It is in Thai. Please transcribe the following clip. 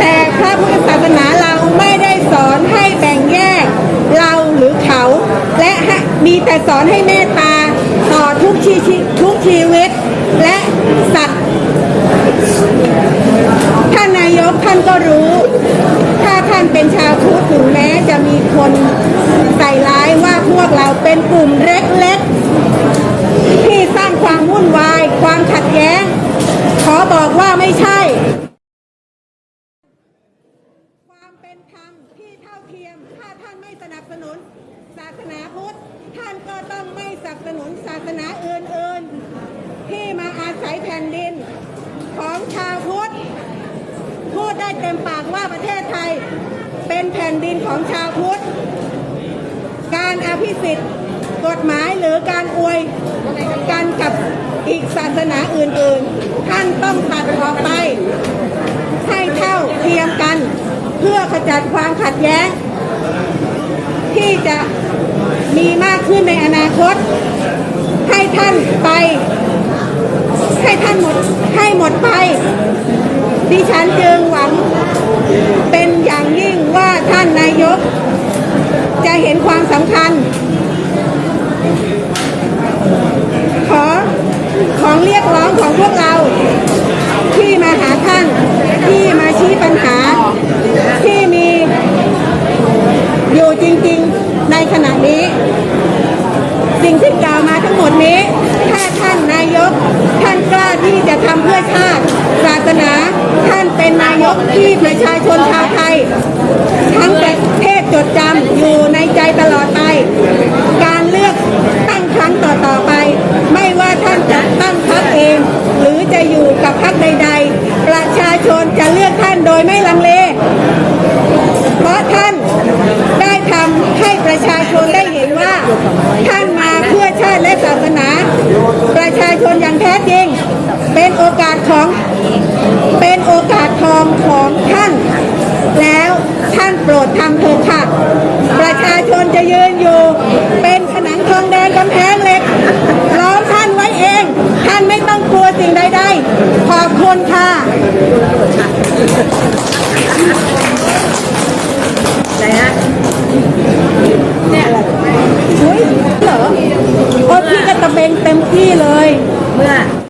แต่พระพุทธศาสนาเราไม่ได้สอนให้แบ่งแยกเราหรือเขา และมีแต่สอนให้เมตตาต่อทุกชีทุกชีวิต และสัตว์ท่านนายกท่านก็รู้ ถ้าท่านเป็นชาวพุทธถึงแม้จะมีคนใส่ร้ายว่าพวกเราเป็นกลุ่มเล็กๆ ที่สร้างความวุ่นวาย ความขัดแย้ง ขอบอกว่าไม่ใช่ ความเป็นธรรมที่เท่าเทียม ถ้าท่านไม่ สนับสนุนศาสนาพุทธ ท่านก็ต้องไม่สนับสนุนศาสนาอื่นๆ ที่มาอาศัยแผ่นดินของชาวพุทธ พูดได้เต็มปากว่าประเทศไทยเป็นแผ่นดินของชาวพุทธ การอภิสิทธิ์กฎหมายหรือการอวยกันกับอีกศาสนาอื่นๆ ท่านต้องตัดออกไป ให้เท่าเทียมกัน เพื่อขจัดความขัดแย้ง จะมีมากขึ้นในอนาคต ให้ท่านไป ให้ท่านหมดให้หมดไปดิฉันจึงหวังเป็นอย่างยิ่งว่าท่านนายก จะเห็นความสำคัญ ขอของเรียกร้องของพวกเรา ขณะนี้ สิ่งที่กล่าวมาทั้งหมดนี้ ถ้าท่านนายก ท่านกล้าที่จะทำเพื่อชาติ ศาสนา ท่านเป็นนายกที่ประชาชนชาวไทย ทั้งประเทศจดจำอยู่ในใจตลอดไป การเลือกตั้งครั้งต่อต่อๆไป ไม่ว่าท่านจะตั้งพรรคเอง หรือจะอยู่กับพรรคใด ๆ ประชาชนจะเลือกท่านโดยไม่ลังเล เพราะท่านได้ทำ นได้เห็นว่า ท่านมาเพื่อชาติและศาสนา ประชาชนอย่างแท้จริง เป็นโอกาสของเป็นโอกาสทองของท่าน แล้วท่านโปรดทำเถิดค่ะประชาชนจะยืนอยู่ เป็นผนังทองแดงกำแพงเล็กล้อมท่านไว้เอง ท่านไม่ต้องกลัวสิ่งใดๆขอบคุณค่ะ เป็นเต็มที่เลย เมื่อ